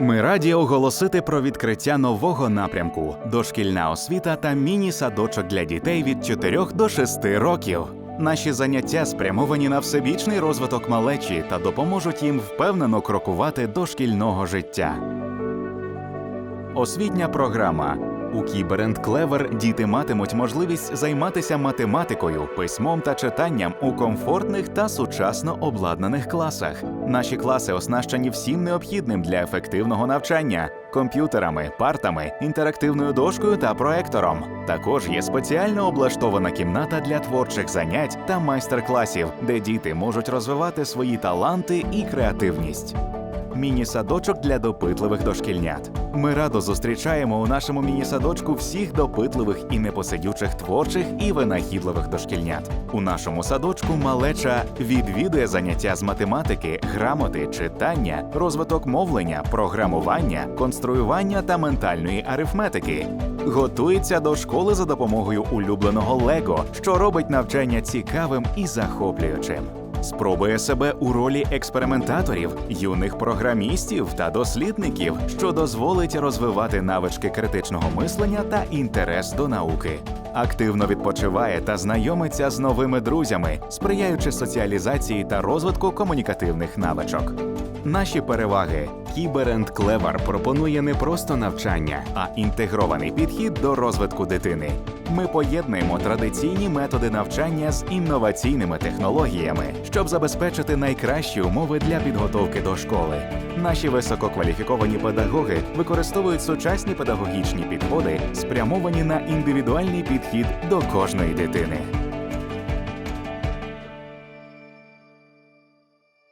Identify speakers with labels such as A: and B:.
A: Ми раді оголосити про відкриття нового напрямку дошкільна освіта та міні-садочок для дітей від 4 до 6 років. Наші заняття спрямовані на всебічний розвиток малечі та допоможуть їм впевнено крокувати до шкільного життя. Освітня програма. У Кіберенд Клевер діти матимуть можливість займатися математикою, письмом та читанням у комфортних та сучасно обладнаних класах. Наші класи оснащені всім необхідним для ефективного навчання: комп'ютерами, партами, інтерактивною дошкою та проектором. Також є спеціально облаштована кімната для творчих занять та майстер-класів, де діти можуть розвивати свої таланти і креативність. Міні-садочок для допитливих дошкільнят. Ми радо зустрічаємо у нашому міні-садочку всіх допитливих і непосидючих творчих і винахідливих дошкільнят. У нашому садочку малеча відвідує заняття з математики, грамоти, читання, розвиток мовлення, програмування, конструювання та ментальної арифметики. Готується до школи за допомогою улюбленого Лего, що робить навчання цікавим і захоплюючим. Спробує себе у ролі експериментаторів, юних програмістів та дослідників, що дозволить розвивати навички критичного мислення та інтерес до науки. Активно відпочиває та знайомиться з новими друзями, сприяючи соціалізації та розвитку комунікативних навичок. Наші переваги Кіберенд Клевар пропонує не просто навчання, а інтегрований підхід до розвитку дитини. Ми поєднуємо традиційні методи навчання з інноваційними технологіями, щоб забезпечити найкращі умови для підготовки до школи. Наші висококваліфіковані педагоги використовують сучасні педагогічні підходи, спрямовані на індивідуальний підхід до кожної дитини.